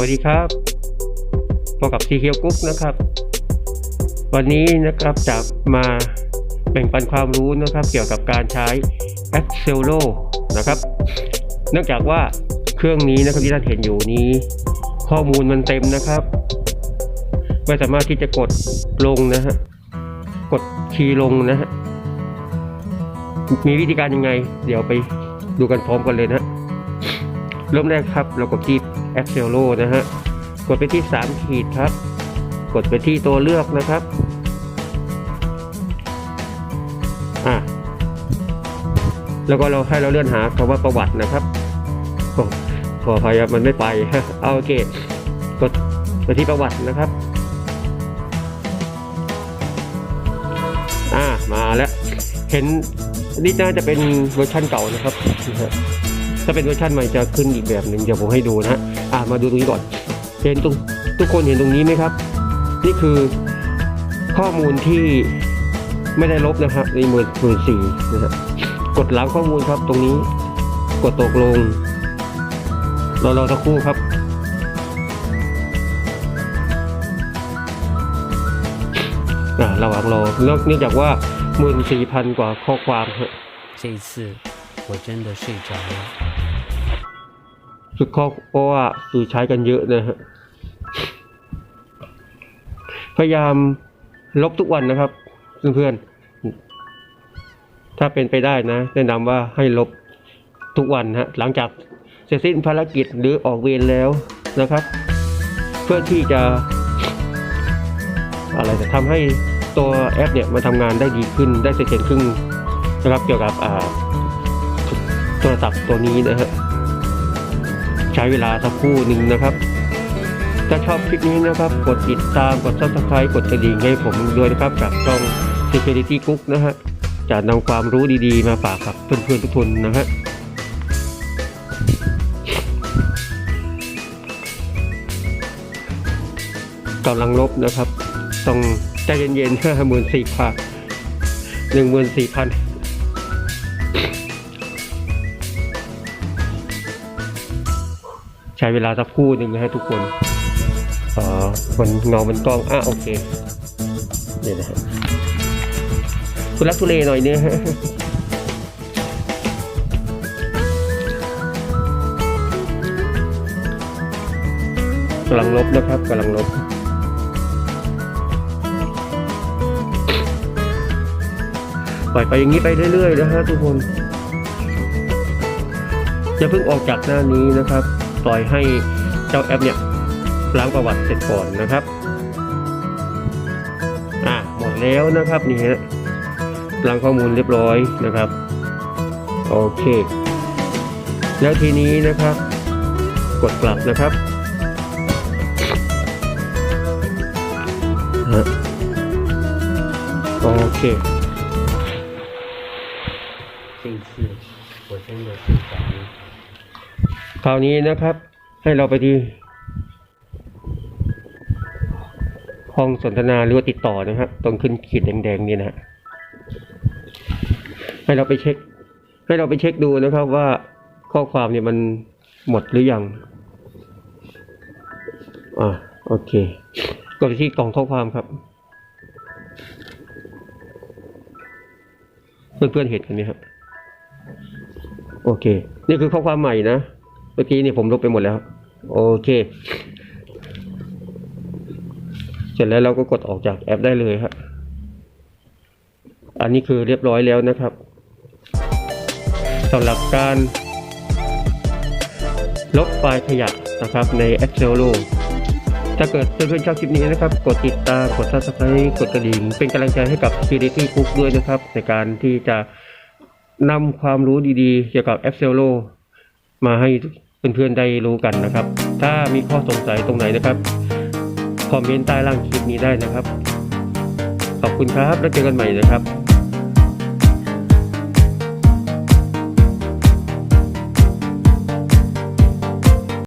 วัสดีครับพบกับซีเคียวกุ๊กนะครับ วันนี้นะครับจะมาแบ่งปันความรู้นะครับ เกี่ยวกับการใช้ a c c e l o นะครับ เนื่องจากว่าเครื่องนี้นะครับที่ท่านเห็นอยู่นี้ ข้อมูลมันเต็มนะครับ ไม่สามารถที่จะกดลงนะฮะกดคีย์ลงนะฮะมีวิธีการยังไง เดี๋ยวไปดูกันพร้อมกันเลยนะฮะเริ่มแรกครับ เรากดที่ a c c e l o นะฮะ กดไปที่ 3 ขีดครับ กดไปที่ตัวเลือกนะครับ อะ แล้วก็เราให้เราเลื่อนหาคำว่าประวัตินะครับโอ้ขออภัยครับมันไม่ไปเอาโอเค กดไปที่ประวัตินะครับ อ่ามาแล้ว เห็นนี่น่าจะเป็นเวอร์ชันเก่านะครับ ถ้าเป็นเวอร์ชันใหม่จะขึ้นอีกแบบหนึ่งเดี๋ยวผมให้ดูนะฮะ อ่ามาดูตรงนี้ก่อน เห็นตรงทุกคนเห็นตรงนี้ไหมครับ นี่คือข้อมูลที่ไม่ได้ลบนะครับในหมื่นหมื่นสี่นะฮะกดล้างข้อมูลครับ ตรงนี้ กดตกลงรอรอสักครู่ครับ อ่าระหว่างรอเนื่องจากว่าหมื่นสี่พันกว่าข้อความฮะ 这一次我真的睡着了。 สุดข้อเพราะว่าคือใช้กันเยอะนะฮะพยายามลบทุกวันนะครับ เพื่อนๆถ้าเป็นไปได้นะ แนะนำว่าให้ลบทุกวันฮะหลังจากเสร็จสิ้นภารกิจหรือออกเวรแล้วนะครับ เพื่อที่จะอะไรจะทำให้ตัวแอปเนี่ยมันทำงานได้ดีขึ้นได้เสถียรขึ้นนะครับเกี่ยวกับโทรศัพท์ตัวนี้นะฮะ ใช้เวลาสักครู่หนึ่งนะครับ ถ้าชอบคลิปนี้นะครับ กดติดตามกด subscribe กดกระดิ่งให้ผมด้วยนะครับจากช่อง Security Cook นะฮะจะนำความรู้ดีๆ มาฝากกับเพื่อนๆทุกคนนะฮะกำลังลบนะครับ ต้องใจเย็นๆห้าหมื่นสี่พันหนึ่งหมื่นสี่พัน ใช้เวลาสักคู่หนึ่งนะฮะทุกคนอ่อมันเงามันกล้องอะโอเคเนี่ยนะฮะทุลักทุเลหน่อยเนี่ยฮะกำลังลบนะครับกำลังลบปล่อยไปอย่างนี้ไปเรื่อยๆนะฮะทุกคนอย่าเพิ่งออกจากหน้านี้นะครับ ปล่อยให้เจ้าแอปเนี่ยล้างประวัติเสร็จก่อนนะครับ อ่ะหมดแล้วนะครับนี่ฮะล้างข้อมูลเรียบร้อยนะครับ โอเค แล้วทีนี้นะครับ กดกลับนะครับฮะโอเค 这一次我真的睡着了。 คราวนี้นะครับ ให้เราไปที่ห้องสนทนาหรือว่าติดต่อนะครับตรงขึ้นขีดแดงๆนี่นะฮะให้เราไปเช็ค ให้เราไปเช็คดูนะครับว่าข้อความเนี่ยมันหมดหรือยังอ่าโอเคกดไปที่กล่องข้อความครับ เพื่อนๆเห็นกันไหมครับ โอเค นี่คือข้อความใหม่นะ เมื่อกี้นี่ผมลบไปหมดแล้ว โอเค เสร็จแล้วเราก็กดออกจากแอปได้เลยครับอันนี้คือเรียบร้อยแล้วนะครับสำหรับการลบไฟล์ขยะนะครับใน Excel ถ้าเกิดเพื่อนๆชอบคลิปนี้นะครับ กดติดตาม กด subscribe กดกระดิ่ง เป็นกำลังใจให้กับ Security Cook ด้วยนะครับ ในการที่จะนำความรู้ดีๆ เกี่ยวกับ Excel มาให้ เพื่อนๆได้รู้กันนะครับ ถ้ามีข้อสงสัยตรงไหนนะครับคอมเมนต์ใต้ล่างคลิปนี้ได้นะครับ ขอบคุณครับแล้วเจอกันใหม่นะครับ